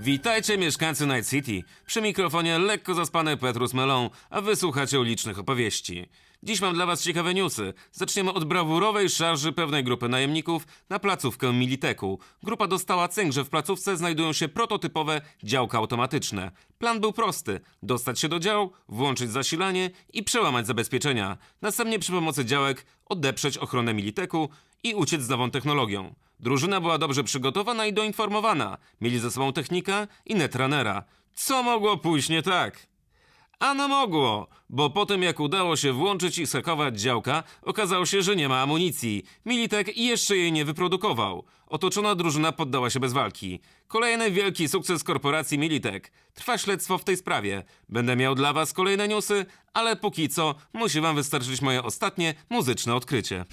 Witajcie mieszkańcy Night City. Przy mikrofonie lekko zaspany Petrus Melon, a wysłuchacie ulicznych opowieści. Dziś mam dla was ciekawe newsy. Zaczniemy od brawurowej szarży pewnej grupy najemników na placówkę Militeku. Grupa dostała cynk, że w placówce znajdują się prototypowe działka automatyczne. Plan był prosty. Dostać się do dział, włączyć zasilanie i przełamać zabezpieczenia. Następnie przy pomocy działek odeprzeć ochronę Militeku i uciec z nową technologią. Drużyna była dobrze przygotowana i doinformowana. Mieli ze sobą technika i netranera. Co mogło pójść nie tak? Ano mogło, bo po tym jak udało się włączyć i skakować działka, okazało się, że nie ma amunicji. Militek jeszcze jej nie wyprodukował. Otoczona drużyna poddała się bez walki. Kolejny wielki sukces korporacji Militek. Trwa śledztwo w tej sprawie. Będę miał dla was kolejne newsy, ale póki co musi wam wystarczyć moje ostatnie muzyczne odkrycie.